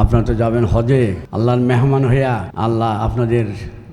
আপনারা তো যাবেন হজে, আল্লাহর মেহমান হইয়া আল্লাহ আপনাদের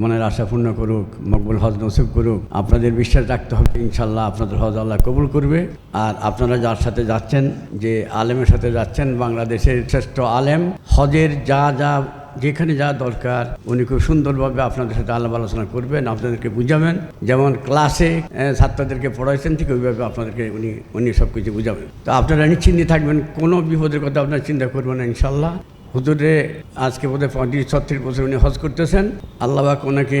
মনের আশা পূর্ণ করুক, মকবুল হজ নসিব করুক। আপনাদের বিশ্বাস রাখতে হবে, ইনশাল্লাহ আপনাদের হজ আল্লাহ কবুল করবে। আর আপনারা যার সাথে যাচ্ছেন, যে আলেমের সাথে যাচ্ছেন, বাংলাদেশের শ্রেষ্ঠ আলেম, হজের যা যা, যেখানে যা দরকার, উনি খুব সুন্দরভাবে আপনাদের সাথে আলাপ আলোচনা করবেন, আপনাদেরকে বুঝাবেন। যেমন ক্লাসে ছাত্রদেরকে পড়াইছেন, ঠিক ওইভাবে আপনাদেরকে উনি উনি সব কিছু বুঝাবেন। তো আপনারা নিশ্চিন্তে থাকবেন, কোনো বিপদের কথা আপনারা চিন্তা করবেন না, ইনশাল্লাহ। হুজুরে আজকে বোধহয় পঁয়ত্রিশ, ছত্রিশ বছর উনি হজ করতেছেন। আল্লাহবাক ওনাকে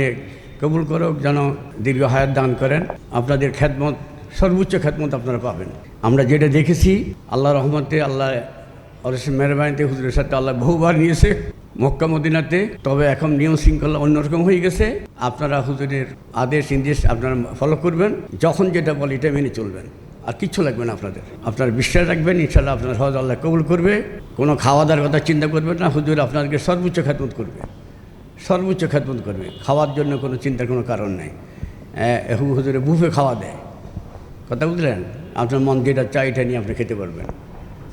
কবুল করুক, যেন দীর্ঘ হায়াত দান করেন। আপনাদের খ্যাতমত সর্বোচ্চ খ্যাতমত আপনারা পাবেন। আমরা যেটা দেখেছি, আল্লাহ রহমতে, আল্লাহ অবশ্য মেহরবানিতে হুজুরের সাথে আল্লাহ বহুবার নিয়েছে মক্কা, মদিনাতে। তবে এখন নিয়ম শৃঙ্খলা অন্যরকম হয়ে গেছে। আপনারা হুজুরের আদেশ, নির্দেশ আপনারা ফলো করবেন। যখন যেটা বলে এটা মেনে চলবেন। আর কিচ্ছু লাগবে না আপনাদের। আপনারা বিশ্বাস রাখবেন ইনশাল্লাহ আপনার হজ আল্লাহ কবুল করবে। কোনো খাওয়া দাওয়ার কথা চিন্তা করবেন না, হুজুর আপনাদেরকে সর্বোচ্চ খ্যাতমত করবে। সর্বোচ্চ খ্যাতমত করবে। খাওয়ার জন্য কোনো চিন্তার কোনো কারণ নেই। হুজুরে বুফে খাওয়া দেয়। কথা বুঝলেন? আপনার মন যেটা চাই এটা নিয়ে আপনি খেতে পারবেন।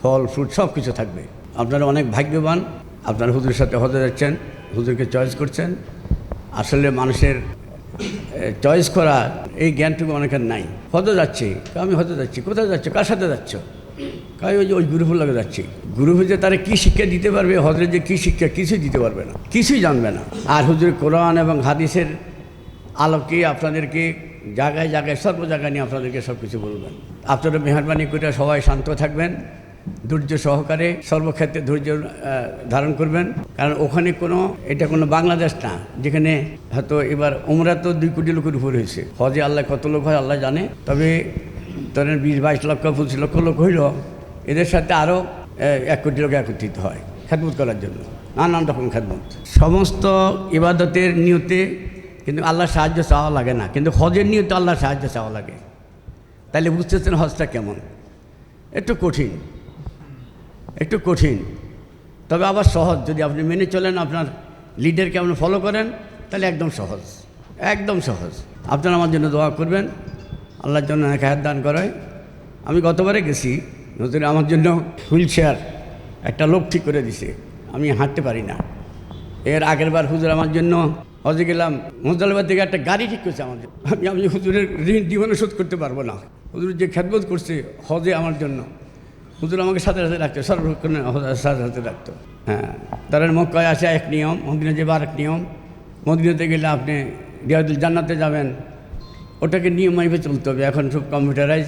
ফল, ফ্রুট সব কিছু থাকবে। আপনারা অনেক ভাগ্যবান। আপনারা হুজুরের সাথে হতে যাচ্ছেন, হুজুরকে চয়েস করছেন। আসলে মানুষের চয়েস করা এই জ্ঞানটুকু অনেকের নাই। হতে যাচ্ছি। আমি হতে যাচ্ছি। কোথায় যাচ্ছ? কার সাথে যাচ্ছ? কাই ওই যে ওই গ্রুপের লগে যাচ্ছি। গ্রুপে যে তারা কী শিক্ষা দিতে পারবে? হজরে যে কী শিক্ষা, কিছুই দিতে পারবে না। কিছুই জানবে না। আর হুজুর কোরআন এবং হাদিসের আলোকে আপনাদেরকে জায়গায় জায়গায়, সর্ব জায়গায় নিয়ে আপনাদেরকে সব কিছু বলবেন। আপনারা মেহরবানি করে সবাই শান্ত থাকবেন। ধৈর্য সহকারে সর্বক্ষেত্রে ধৈর্য ধারণ করবেন। কারণ ওখানে কোনো, এটা কোনো বাংলাদেশ না, যেখানে হয়তো এবার ওমরা তো দুই কোটি লোকের উপর হয়েছে। হজে আল্লাহ কত লোক হয় আল্লাহ জানে। তবে ধরেন বিশ, বাইশ লক্ষ, পঁচিশ লক্ষ লোক হইল, এদের সাথে আরও এক কোটি লোক একত্রিত হয় খেদমত করার জন্য। নানান রকম খেদমত। সমস্ত ইবাদতের নিয়তে কিন্তু আল্লাহর সাহায্য চাওয়া লাগে না। কিন্তু হজের নিয়তে আল্লাহর সাহায্য চাওয়া লাগে। তাহলে বুঝতেছেন হজটা কেমন? একটু কঠিন। একটু কঠিন। তবে আবার সহজ। যদি আপনি মেনে চলেন, আপনার লিডারকে আপনি ফলো করেন, তাহলে একদম সহজ। একদম সহজ। আপনারা আমার জন্য দোয়া করবেন। আল্লাহর জন্য এক হায়াত দান করায় আমি গতবারে গেছি। নতুন আমার জন্য হুইল চেয়ার একটা লোক ঠিক করে দিছে। আমি হাঁটতে পারি না। এর আগের বার হুজুর আমার জন্য হজে গেলাম। মুজদালিবার থেকে একটা গাড়ি ঠিক করছে জন্য। আমি আমি হুজুরের ঋণ জীবনে শোধ করতে পারব না। হুজুর যে খেদমত করছে হজে আমার জন্য। হুজুর, আমাকে সাথে সাথে রাখতো সর্বক্ষণে সাথে সাথে রাখতো হ্যাঁ তার মক্কায় আসে এক নিয়ম মদিনা যাবার এক নিয়ম। মদিনাতে গেলে আপনি রিয়াদুল জান্নাতে যাবেন। ওটাকে নিয়ম মাইপে চলতে হবে। এখন সব কম্পিউটারাইজ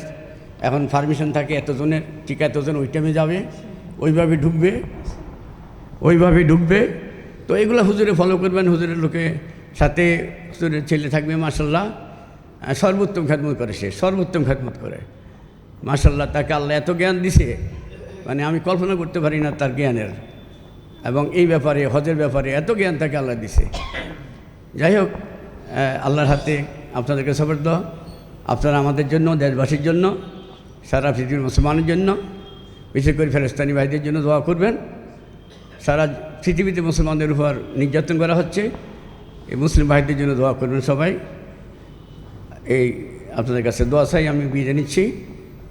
এখন পারমিশন থাকে এতজনের, ঠিক এতজন ওই টাইমে যাবে, ওইভাবে ঢুকবে ওইভাবে ঢুকবে। তো এগুলো হুজুরে ফলো করবেন। হুজুরের লোকে সাথে হুজুরের ছেলে থাকবে মার্শাল্লাহ সর্বোত্তম খেদমত করে সে, সর্বোত্তম খেদমত করে। মাসাল্লাহ তাকে আল্লাহ এত জ্ঞান দিছে মানে আমি কল্পনা করতে পারি না তার জ্ঞানের। এবং এই ব্যাপারে, হজের ব্যাপারে এত জ্ঞান তাকে আল্লাহ দিছে। যাই হোক আল্লাহর হাতে আপনাদেরকে সবর্দ আপনারা আমাদের জন্য, দেশবাসীর জন্য, সারা পৃথিবীর মুসলমানের জন্য, বিশেষ করে ফেরেস্তানি ভাইদের জন্য দোয়া করবেন। সারা পৃথিবীতে মুসলমানদের উপর নির্যাতন করা হচ্ছে। এই মুসলিম ভাইদের জন্য দোয়া করবেন সবাই। এই আপনাদের কাছে দোয়া চাই, আমি বিয়ে নিচ্ছি।